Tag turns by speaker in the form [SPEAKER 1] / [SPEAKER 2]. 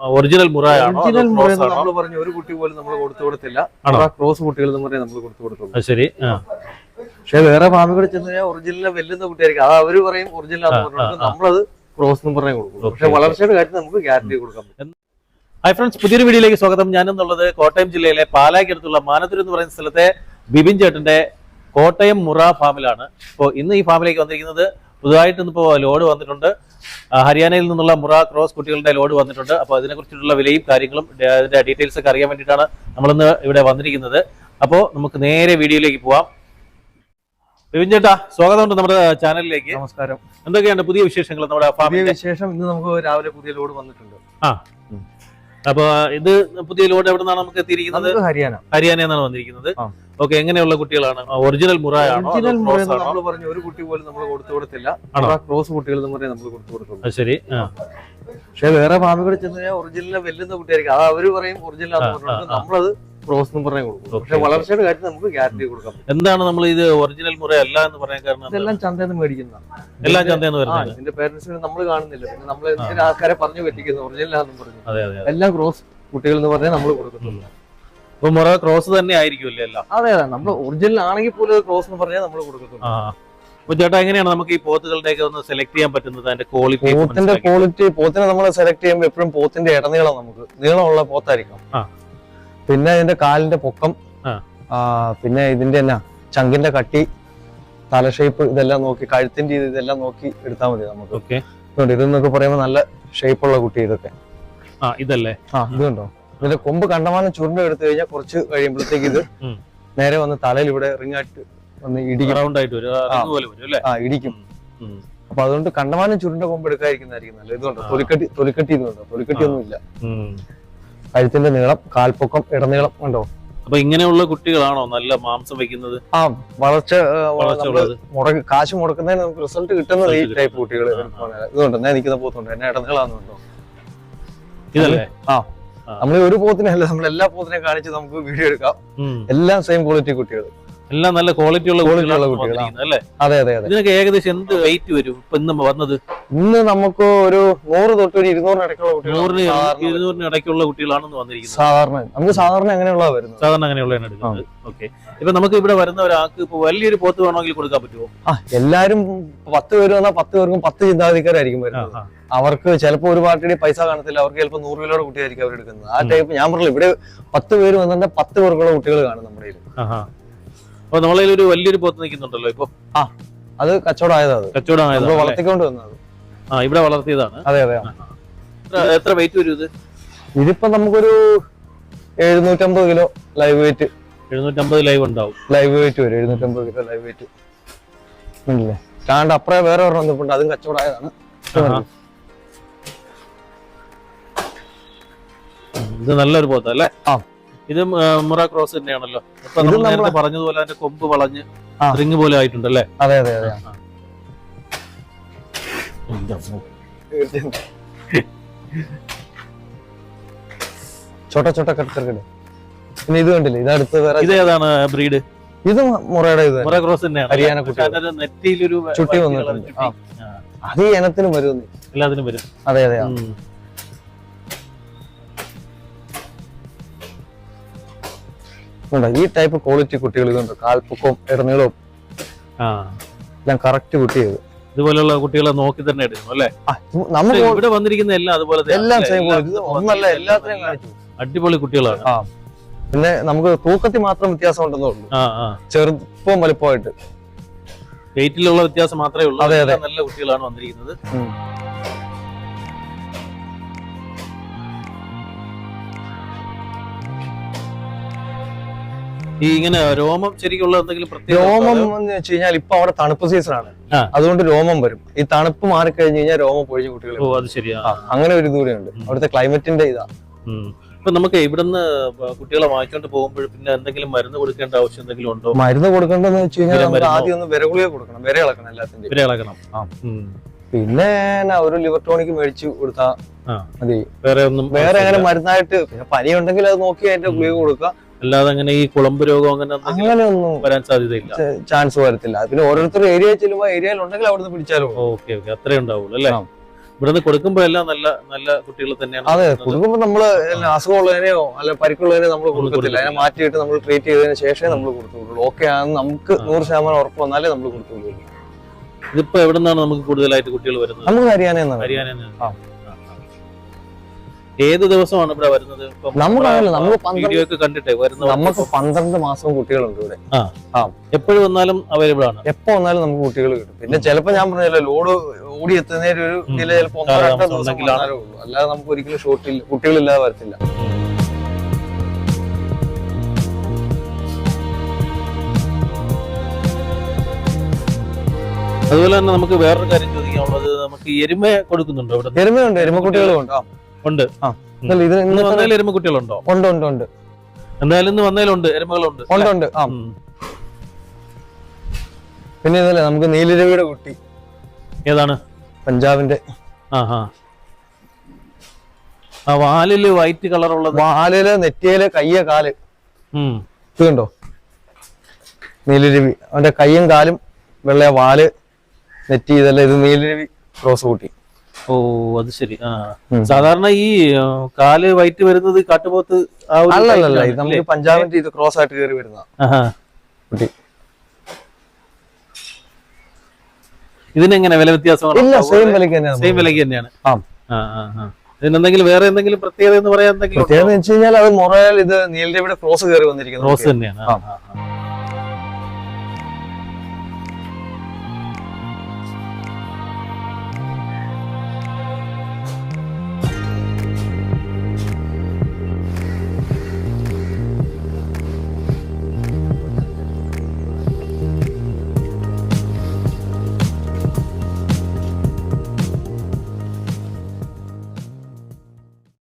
[SPEAKER 1] Original
[SPEAKER 2] original
[SPEAKER 1] മുറ
[SPEAKER 2] നമ്മൾ പറഞ്ഞു ഒരു കുട്ടി പോലും നമ്മൾ കൊടുത്തു കൊടുത്തില്ല? ക്രോസ് കുട്ടികൾ എന്ന് പറഞ്ഞാൽ നമ്മൾ കൊടുത്തു കൊടുത്തുള്ളൂ.
[SPEAKER 1] ശരി.
[SPEAKER 2] പക്ഷെ വേറെ ഫാമിൽ കൂടെ ചെന്ന് കഴിഞ്ഞാൽ ഒറിജിനലിനെ വെല്ലുന്ന കുട്ടിയായിരിക്കും. അത് അവർ പറയും ഒറിജിനൽ. നമ്മളത് ക്രോസ് എന്ന് പറഞ്ഞു കൊടുക്കും പക്ഷെ. വളർച്ചയുടെ കാര്യത്തിൽ നമുക്ക് ഗ്യാരണ്ടി കൊടുക്കാം
[SPEAKER 1] ഹൈ ഫ്രണ്ട്സ് പുതിയൊരു വീഡിയോയിലേക്ക് സ്വാഗതം. ഞാനെന്നുള്ളത് കോട്ടയം ജില്ലയിലെ പാലായ്ക്കടുത്തുള്ള മാനത്തൂർ എന്ന് പറയുന്ന സ്ഥലത്തെ ബിബിൻ ചേട്ടന്റെ കോട്ടയം മുറ ഫാമിലാണ്. അപ്പോൾ ഇന്ന് ഈ ഫാമിലേക്ക് വന്നിരിക്കുന്നത് പുതുതായിട്ട് ഇന്നിപ്പോൾ ലോഡ് വന്നിട്ടുണ്ട്. ഹരിയാനയിൽ നിന്നുള്ള മുറ ക്രോസ് കുട്ടികളുടെ ലോഡ് വന്നിട്ടുണ്ട്. അപ്പോൾ അതിനെക്കുറിച്ചുള്ള വിലയും കാര്യങ്ങളും അതിന്റെ ഡീറ്റെയിൽസ് ഒക്കെ അറിയാൻ വേണ്ടിയിട്ടാണ് നമ്മളിന്ന് ഇവിടെ വന്നിരിക്കുന്നത്. അപ്പോൾ നമുക്ക് നേരെ വീഡിയോയിലേക്ക് പോവാം. ബിബിൻ ചേട്ടാ സ്വാഗതമുണ്ട് നമ്മുടെ ചാനലിലേക്ക്.
[SPEAKER 2] നമസ്കാരം.
[SPEAKER 1] എന്തൊക്കെയാണ് പുതിയ വിശേഷങ്ങൾ നമ്മുടെ
[SPEAKER 2] വിശേഷം ഇന്ന് നമുക്ക് രാവിലെ പുതിയ ലോഡ് വന്നിട്ടുണ്ട്.
[SPEAKER 1] അപ്പൊ ഇത് പുതിയ ലോഡ് എവിടെ നിന്നാണ് നമുക്ക് എത്തിയിരിക്കുന്നത്
[SPEAKER 2] ഹരിയാന
[SPEAKER 1] ഹരിയാന എന്നാണ് വന്നിരിക്കുന്നത്. ഓക്കെ എങ്ങനെയുള്ള കുട്ടികളാണ് ഒറിജിനൽ മുറായാണോ
[SPEAKER 2] ഒറിജിനൽ
[SPEAKER 1] ആണോ?
[SPEAKER 2] നമ്മൾ പറഞ്ഞു ഒരു കുട്ടി പോലും നമ്മൾ കൊടുത്തു കൊടുത്തില്ല? ക്രോസ് കുട്ടികൾ നമ്മൾ കൊടുത്തു
[SPEAKER 1] അത് ശരി.
[SPEAKER 2] പക്ഷെ വേറെ ഫാമിൽ കൂടെ ചെന്ന് കഴിഞ്ഞാൽ ഒറിജിനലിനെ വെല്ലുന്ന കുട്ടിയായിരിക്കും അത് അവർ പറയും ഒറിജിനൽ. നമ്മളത് ക്രോസ് എന്ന് പറഞ്ഞാൽ കൊടുക്കും. പക്ഷെ വളർച്ചയുടെ കാര്യത്തിൽ നമുക്ക് ഗ്യാരണ്ടി കൊടുക്കാം.
[SPEAKER 1] എന്താണ് നമ്മൾ ഇത് ഒറിജിനൽ മുറ അല്ല എന്ന് പറയാൻ കാരണം
[SPEAKER 2] ഇതെല്ലാം ചന്തയിൽ നിന്ന് മേടിക്കുന്നതാണ്.
[SPEAKER 1] എല്ലാം ചന്തയിൽ
[SPEAKER 2] നിന്ന്
[SPEAKER 1] വരുന്നത്
[SPEAKER 2] ഇതിന്റെ പേരൻസിനെ നമ്മൾ കാണുന്നില്ല. പിന്നെ നമ്മൾ എന്തിനാ ആൾക്കാരെ പറഞ്ഞു പറ്റിക്കുന്നത് ഒറിജിനൽ ആണെന്ന് പറഞ്ഞു.
[SPEAKER 1] അതെ അതെ അതെ.
[SPEAKER 2] എല്ലാം ക്രോസ് കുട്ടികൾ എന്ന് പറഞ്ഞാൽ നമ്മൾ കൊടുക്കുന്നുള്ളൂ
[SPEAKER 1] അപ്പൊ മുറ ക്രോസ് തന്നെ ആയിരിക്കുമല്ലേ എല്ലാം?
[SPEAKER 2] അതെ അതെ. നമ്മൾ ഒറിജിനൽ ആണെങ്കിൽ പോലും ക്രോസ് എന്ന് പറഞ്ഞാൽ നമ്മൾ കൊടുക്കുന്നുള്ളൂ
[SPEAKER 1] ആ. അപ്പൊ ചേട്ടാ എങ്ങനെയാണ് നമുക്ക് ഈ പോത്തുകളുടെ ഒക്കെ ഒന്ന് സെലക്ട് ചെയ്യാൻ പറ്റുന്നത്? അതിന്റെ ക്വാളിറ്റി
[SPEAKER 2] പോത്തിന്റെ ക്വാളിറ്റി പോത്തിനെ നമ്മൾ സെലക്ട് ചെയ്യുമ്പോൾ എപ്പോഴും പോത്തിന്റെ ഇടനീളം നമുക്ക്. നീളമുള്ള പോത്തായിരിക്കും.
[SPEAKER 1] ആ.
[SPEAKER 2] പിന്നെ ഇതിന്റെ കാലിന്റെ പൊക്കം പിന്നെ ഇതിന്റെ എന്നാ ചങ്കിന്റെ കട്ടി തല ഷേപ്പ് ഇതെല്ലാം നോക്കി കഴുത്തിന്റെ ഇത് ഇതെല്ലാം നോക്കി എടുത്താൽ മതി നമുക്ക്. ഇതെന്നൊക്കെ പറയുമ്പോൾ നല്ല ഷേപ്പുള്ള കുട്ടി ഇതൊക്കെ.
[SPEAKER 1] ആ ഇതല്ലേ?
[SPEAKER 2] ആ ഇതുണ്ടോ? ഇതിന്റെ കൊമ്പ് കണ്ടമാനം ചുരുണ്ട എടുത്തു കഴിഞ്ഞാൽ കുറച്ച് കഴിയുമ്പോഴത്തേക്ക് ഇത് നേരെ വന്ന് തലയിൽ ഇവിടെ റിങ്ങായിട്ട് വന്ന് ഇടിക്കും.
[SPEAKER 1] ആയിട്ട് ആ,
[SPEAKER 2] ഇടിക്കും. അപ്പൊ അതുകൊണ്ട് കണ്ടമാനം ചുരുണ്ട കൊമ്പ് എടുക്കാതിരിക്കുന്നതായിരിക്കും നല്ലത്. ഇതുണ്ടോ. തൊലിക്കട്ടി തൊലിക്കട്ടി ഇതുണ്ടോ? തൊലിക്കട്ടി ഒന്നും ഇല്ല. കഴുത്തിന്റെ നീളം കാൽപ്പൊക്കം ഇടനീളം ഉണ്ടോ
[SPEAKER 1] അപ്പൊ ഇങ്ങനെയുള്ള കുട്ടികളാണോ നല്ല മാംസം വെക്കുന്നത്
[SPEAKER 2] ആ വളർച്ച മുടക്ക് കാശ് മുടക്കുന്നതിന് നമുക്ക് റിസൾട്ട് കിട്ടുന്ന ഈ ടൈപ്പ് കുട്ടികൾ ഇതുണ്ട് ഞാൻ നിൽക്കുന്ന പോത്തുണ്ട്. എന്നെ ഇടനീളാന്നുണ്ടോ
[SPEAKER 1] ഇതല്ലേ? ആ.
[SPEAKER 2] നമ്മൾ ഒരു പോത്തിനെ അല്ല നമ്മൾ എല്ലാ പോത്തിനെ കാണിച്ച് നമുക്ക് വീഡിയോ എടുക്കാം. എല്ലാം സെയിം ക്വാളിറ്റി കുട്ടികൾ
[SPEAKER 1] എല്ലാം നല്ല ക്വാളിറ്റി ഉള്ള കുട്ടികളാണ് അല്ലേ?
[SPEAKER 2] അതെ അതെ അതെ.
[SPEAKER 1] ഇതിനൊക്കെ ഏകദേശം എന്ത് വെയിറ്റ് വരും? ഇപ്പൊ ഇന്ന് വന്നത്?
[SPEAKER 2] ഇന്ന് നമുക്ക് ഒരു നൂറ് തൊട്ട് ഒരു ഇരുന്നൂറിന് ഇടയ്ക്കുള്ള
[SPEAKER 1] നൂറിന്
[SPEAKER 2] സാധാരണ
[SPEAKER 1] ഇരുന്നൂറിന് ഇടയ്ക്കുള്ള കുട്ടികളാണെന്ന് വന്നിരിക്കുന്നത്.
[SPEAKER 2] സാധാരണ. നമുക്ക് സാധാരണ അങ്ങനെയുള്ള വരുന്നത്.
[SPEAKER 1] സാധാരണ അങ്ങനെയുള്ളതാണ് എടുക്കുന്നത്. ഓക്കെ ഇപ്പൊ നമുക്ക് ഇവിടെ വരുന്ന ഒരാൾക്ക് ഇപ്പൊ വലിയൊരു പോത്ത് വേണമെങ്കിൽ കൊടുക്കാൻ പറ്റുമോ?
[SPEAKER 2] ആ എല്ലാരും പത്ത് പേര് വന്നാൽ പത്ത് പേർക്കും പത്ത് ചിന്താഗതിക്കാരായിരിക്കും വരുന്നത്. അവർക്ക് ചിലപ്പോ ഒരു പാർട്ടിയുടെ പൈസ കാണത്തില്ല. അവർക്ക് ചിലപ്പോൾ നൂറ് രൂപയുടെ കുട്ടിയായിരിക്കും അവർ എടുക്കുന്നത് ആ ടൈപ്പ് ഞാൻ പറഞ്ഞു ഇവിടെ പത്ത് പേര് വന്നിട്ട് പത്ത് പേർക്കുള്ള കുട്ടികൾ കാണും നമ്മുടെ
[SPEAKER 1] അപ്പൊ നമ്മളെ ഒരു വലിയൊരു പോത്ത് നിൽക്കുന്നുണ്ടല്ലോ ഇപ്പൊ.
[SPEAKER 2] അത് കച്ചവടമായതാ അത്.
[SPEAKER 1] കച്ചവടം
[SPEAKER 2] നമ്മൾ
[SPEAKER 1] ആയതാണ് അല്ലേ?
[SPEAKER 2] വളർത്തിക്കൊണ്ട് വന്നത്
[SPEAKER 1] ആ ഇവിടെ വളർത്തിയതാണ്.
[SPEAKER 2] അതെ അതെ
[SPEAKER 1] എത്ര- വെയിറ്റ് വരും ഇത്?
[SPEAKER 2] ഇതിപ്പോ നമുക്കൊരു എഴുന്നൂറ്റമ്പത് കിലോ ലൈവ് വെയിറ്റ്
[SPEAKER 1] എഴുന്നൂറ്റമ്പത് ലൈവ് ഉണ്ടാവും.
[SPEAKER 2] ലൈവ് വെയിറ്റ് വരും എഴുന്നൂറ്റമ്പത് കിലോ ലൈവ് വെയിറ്റ് അപ്പറേ കാണ്ട് അപ്പുറം വേറെ ഒരെണ്ണം നിൽപ്പുണ്ട് അതും കച്ചവടമായതാണ്.
[SPEAKER 1] ഇത് നല്ലൊരു പോത്തല്ലേ
[SPEAKER 2] ആ.
[SPEAKER 1] ഇത് മുറ ക്രോസ് തന്നെയാണല്ലോ. ഇപ്പൊ നമ്മൾ നേരത്തെ പറഞ്ഞതുപോലെ അതിന്റെ കൊമ്പ് വളഞ്ഞ്. റിങ് പോലെ ആയിട്ടുണ്ടല്ലേ?
[SPEAKER 2] അതെ അതെ അതെ. ചോട്ട ചോട്ട കട്ട് കട്ട് പിന്നെ ഇത് കണ്ടില്ലേ? ഇത് അടുത്ത വേറെ
[SPEAKER 1] ഇത് ഏതാണ് ബ്രീഡ്?
[SPEAKER 2] ഇത് മുറയുടെ ഇത്
[SPEAKER 1] മുറ ക്രോസ് തന്നെയാണ്.
[SPEAKER 2] ഹരിയാന
[SPEAKER 1] കുട്ടി നെറ്റിയിലൊരു
[SPEAKER 2] ചുട്ടി വന്നിട്ടുണ്ട്. അത് ഇനത്തിനും വരുമെന്ന്.
[SPEAKER 1] എല്ലാത്തിനും വരും.
[SPEAKER 2] അതെ അതെ ഉണ്ട്. ഈ ടൈപ്പ് ക്വാളിറ്റി കുട്ടികൾ ഇതുണ്ട്. കാൽപ്പൊക്കവും ഇടനീളവും.
[SPEAKER 1] ആ.
[SPEAKER 2] എല്ലാം കറക്റ്റ് കുട്ടി ചെയ്ത്
[SPEAKER 1] ഇതുപോലെയുള്ള കുട്ടികളെ നോക്കി തന്നെ എടുക്കും അല്ലേ?
[SPEAKER 2] നമുക്ക്
[SPEAKER 1] ഇവിടെ വന്നിരിക്കുന്ന എല്ലാം അതുപോലെ
[SPEAKER 2] എല്ലാം? സെയിം ഒന്നല്ല കാണിച്ചു.
[SPEAKER 1] അടിപൊളി കുട്ടികളാണ്.
[SPEAKER 2] പിന്നെ നമുക്ക് തൂക്കത്തിൽ മാത്രം വ്യത്യാസം ഉണ്ടെന്നേ ഉള്ളൂ.
[SPEAKER 1] ആ
[SPEAKER 2] വലുപ്പമായിട്ട്.
[SPEAKER 1] വെയിറ്റിലുള്ള വ്യത്യാസം മാത്രമേ ഉള്ളൂ. നല്ല കുട്ടികളാണ് വന്നിരിക്കുന്നത്. ഈ ഇങ്ങനെ രോമം ശരിക്കുള്ള എന്തെങ്കിലും പ്രത്യേക
[SPEAKER 2] രോമം എന്ന് വെച്ച് കഴിഞ്ഞാൽ ഇപ്പൊ അവിടെ തണുപ്പ് സീസൺ ആണ് അതുകൊണ്ട് രോമം വരും. ഈ തണുപ്പ് മാറിക്കഴിഞ്ഞ് കഴിഞ്ഞാൽ രോമം പൊഴിഞ്ഞ കുട്ടികൾ
[SPEAKER 1] ഓ അത് ശരിയാ.
[SPEAKER 2] അങ്ങനെ ഒരു ദൂരമുണ്ട്
[SPEAKER 1] ഉം.
[SPEAKER 2] അവിടുത്തെ ക്ലൈമറ്റിന്റെ ഇതാ.
[SPEAKER 1] ഇപ്പൊ നമുക്ക് ഇവിടുന്ന് കുട്ടികളെ വാങ്ങിച്ചോണ്ട് പോകുമ്പോൾ പിന്നെ എന്തെങ്കിലും മരുന്ന് കൊടുക്കേണ്ട ആവശ്യം എന്തെങ്കിലും ഉണ്ടോ?
[SPEAKER 2] മരുന്ന് കൊടുക്കേണ്ടതെന്ന് വെച്ച് കഴിഞ്ഞാൽ ആദ്യം ഒന്ന് വിരകുളിയെ കൊടുക്കണം. വിര ഇളക്കണം എല്ലാത്തിന്റെയും. വിര
[SPEAKER 1] ഇളക്കണം
[SPEAKER 2] പിന്നെ ഒരു ലിവർ ടോണിക്ക് മേടിച്ചു കൊടുത്താ മതി.
[SPEAKER 1] വേറെ ഒന്നും
[SPEAKER 2] വേറെ അങ്ങനെ മരുന്നായിട്ട് പിന്നെ പനി ഉണ്ടെങ്കിൽ അത് നോക്കി അതിന്റെ. ഗുളിക കൊടുക്കുക.
[SPEAKER 1] അല്ലാതെ അങ്ങനെ ഈ കുളമ്പ് രോഗം അങ്ങനെ
[SPEAKER 2] അങ്ങനെ ഒന്നും
[SPEAKER 1] വരാൻ സാധ്യതയില്ല.
[SPEAKER 2] ചാൻസ് വരത്തില്ല. പിന്നെ ഓരോരുത്തർ ഏരിയ ചെല്ലുമ്പോൾ ഏരിയയിൽ ഉണ്ടെങ്കിൽ അവിടുന്ന് പിടിച്ചാലും.
[SPEAKER 1] Okay okay. അത്രേ ഉണ്ടാവുള്ളൂ അല്ലേ. ഇവിടുന്ന് കൊടുക്കുമ്പോഴെല്ലാം നല്ല നല്ല കുട്ടികൾ തന്നെയാണ്
[SPEAKER 2] അതെ. കൊടുക്കുമ്പോൾ നമ്മൾ അസുഖമുള്ളതിനെയോ അല്ല പരിക്കുള്ളതിനെ നമ്മൾ കൊടുക്കത്തില്ല. അതിനെ മാറ്റിയിട്ട് നമ്മൾ ട്രീറ്റ് ചെയ്തതിന് ശേഷമേ നമ്മൾ കൊടുത്തുള്ളൂ ഓക്കെ ആണെന്ന് നമുക്ക് നൂറ് ശതമാനം ഉറപ്പ് വന്നാലേ നമ്മൾ കൊടുത്തുള്ളൂ
[SPEAKER 1] ഇതിപ്പോ എവിടെ നിന്നാണ് നമുക്ക് കൂടുതലായിട്ട് കുട്ടികൾ വരുന്നത്?
[SPEAKER 2] നമുക്ക് ഹരിയാന എന്നാണ്
[SPEAKER 1] ഹരിയാന
[SPEAKER 2] ആ.
[SPEAKER 1] ഏത് ദിവസമാണ് ഇവിടെ വരുന്നത്? ഇപ്പം
[SPEAKER 2] നമുക്ക്
[SPEAKER 1] കണ്ടിട്ടേ വരുന്നത്
[SPEAKER 2] നമുക്ക് പന്ത്രണ്ട് മാസം കുട്ടികളുണ്ട് ഇവിടെ.
[SPEAKER 1] എപ്പോഴും വന്നാലും അവൈലബിൾ ആണ്.
[SPEAKER 2] എപ്പോ വന്നാലും നമുക്ക് കുട്ടികൾ കിട്ടും. പിന്നെ ചിലപ്പോ ഞാൻ പറഞ്ഞല്ലോ ലോഡ് ഓടി എത്തുന്നതിന് ഒരു. ഇതിൽ ചിലപ്പോ ഒന്നോ രണ്ടോ ദിവസം അല്ലാതെ നമുക്ക് ഒരിക്കലും ഷോട്ടിൽ കുട്ടികളില്ലാതെ വരത്തില്ല.
[SPEAKER 1] അതുപോലെ തന്നെ നമുക്ക് വേറൊരു കാര്യം ചോദിക്കാനുള്ളത് നമുക്ക് എരുമ കൊടുക്കുന്നുണ്ടോ ഇവിടെ?
[SPEAKER 2] എരുമയുണ്ട് എരുമക്കുട്ടികളും ഉണ്ട് ആ.
[SPEAKER 1] ഉണ്ട്. ഇന്ന് വന്നതിൽ എരുമ കുട്ടികളുണ്ടോ
[SPEAKER 2] ഉണ്ട് ഉണ്ട് ഉണ്ട്.
[SPEAKER 1] എന്തായാലും ഇന്ന് വന്നതിലുണ്ട് എരുമകളുണ്ട്
[SPEAKER 2] ഉണ്ട് ഉണ്ട്. ആ. പിന്നെ ഇതല്ലേ നമുക്ക് നീലരവിയുടെ കുട്ടി.
[SPEAKER 1] ഏതാണ്?
[SPEAKER 2] പഞ്ചാബിന്റെ.
[SPEAKER 1] ആ ആ വാലിൽ വൈറ്റ് കളർ ഉള്ളത്
[SPEAKER 2] വാലിൽ നെറ്റിയിൽ കയ്യ
[SPEAKER 1] കാൽ.
[SPEAKER 2] ഇത് കണ്ടോ? നീലരവി. അവന്റെ കയ്യും കാലും വെള്ളയ. വാൽ നെറ്റി ഇതല്ല ഇത് നീലരവി റോസ് കൂട്ടി.
[SPEAKER 1] ഓ അത് ശരി. ആ. സാധാരണ ഈ കാൽ വൈറ്റ് വരുന്നത് കാട്ടുപോത്ത് ആ ഒരു
[SPEAKER 2] അല്ലല്ല ഇത് നമുക്ക്? പഞ്ചാബിന്റെ ഇത് ക്രോസ് ആയിട്ട് കയറി വരുന്ന. കുട്ടി
[SPEAKER 1] ഇതിനെങ്ങനെ വില വ്യത്യാസം
[SPEAKER 2] ഇല്ല സെയിം വിലക്ക് തന്നെയാണ്
[SPEAKER 1] സെയിം വിലക്ക് തന്നെയാണ്.
[SPEAKER 2] ആ.
[SPEAKER 1] ആ ആ ഇതിനെന്തെങ്കിലും വേറെ എന്തെങ്കിലും പ്രത്യേകത എന്ന് പറയാൻ എന്തെങ്കിലും
[SPEAKER 2] പ്രത്യേകത എന്ന് വെച്ച് കഴിഞ്ഞാൽ അത് മൊറയാൽ ഇത് നീലരവിയുടെ ക്രോസ് കയറി വന്നിരിക്കുന്നു.
[SPEAKER 1] ക്രോസ് തന്നെയാണ്. ആ.